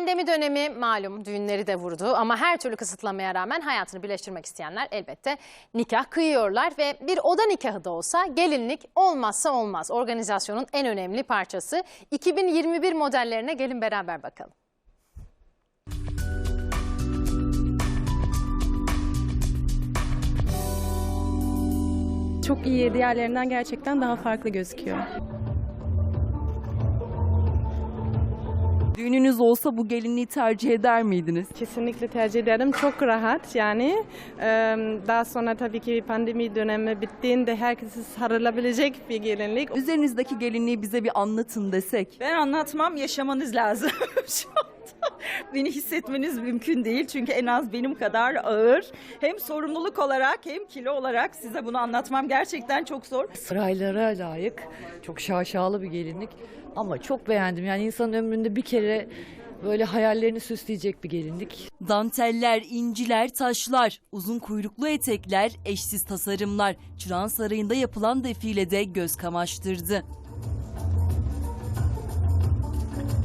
Pandemi dönemi malum düğünleri de vurdu ama her türlü kısıtlamaya rağmen hayatını birleştirmek isteyenler elbette nikah kıyıyorlar ve bir oda nikahı da olsa gelinlik olmazsa olmaz. Organizasyonun en önemli parçası 2021 modellerine gelin beraber bakalım. Çok iyi, diğerlerinden gerçekten daha farklı gözüküyor. Düğününüz olsa bu gelinliği tercih eder miydiniz? Kesinlikle tercih ederim. Çok rahat yani. Daha sonra tabii ki pandemi dönemi bittiğinde herkese sarılabilecek bir gelinlik. Üzerinizdeki gelinliği bize bir anlatın desek. Ben anlatmam, yaşamanız lazım şu. Beni hissetmeniz mümkün değil çünkü en az benim kadar ağır. Hem sorumluluk olarak hem kilo olarak size bunu anlatmam gerçekten çok zor. Sıraylara layık çok şaşalı bir gelinlik ama çok beğendim. Yani insanın ömründe bir kere böyle hayallerini süsleyecek bir gelinlik. Danteller, inciler, taşlar, uzun kuyruklu etekler, eşsiz tasarımlar. Çırağan Sarayı'nda yapılan defilede göz kamaştırdı.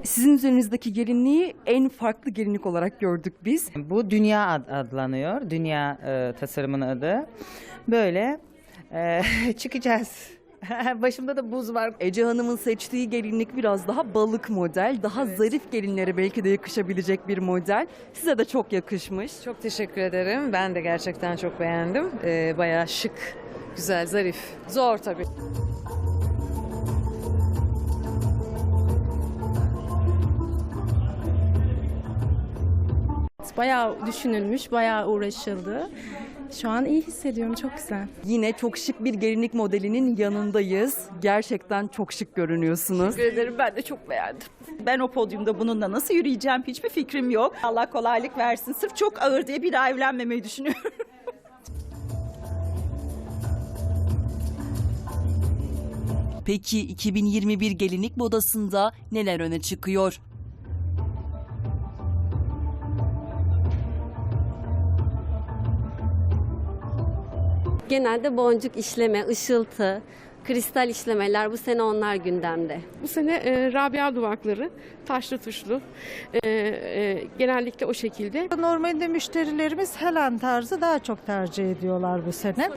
Sizin üzerinizdeki gelinliği en farklı gelinlik olarak gördük biz. Bu dünya ad- adlanıyor. Dünya e, tasarımın adı. Böyle e, çıkacağız. Başımda da buz var. Ece Hanım'ın seçtiği gelinlik biraz daha balık model, daha zarif gelinlere belki de yakışabilecek bir model. Size de çok yakışmış. Çok teşekkür ederim. Ben de gerçekten çok beğendim. Ee, bayağı şık, güzel, zarif. Zor tabii. Bayağı düşünülmüş, bayağı uğraşıldı. Şu an iyi hissediyorum, çok güzel. Yine çok şık bir gelinlik modelinin yanındayız. Gerçekten çok şık görünüyorsunuz. Ben o podyumda bununla nasıl yürüyeceğim hiçbir fikrim yok. Allah kolaylık versin. Sırf çok ağır diye bir daha evlenmemeyi düşünüyorum. Peki 2021 gelinlik modasında neler öne çıkıyor? Genelde boncuk işleme, ışıltı, kristal işlemeler bu sene onlar gündemde. Bu sene e, Rabia duvakları taşlı tuşlu e, e, genellikle o şekilde. Normalde müşterilerimiz Helen tarzı daha çok tercih ediyorlar bu sene.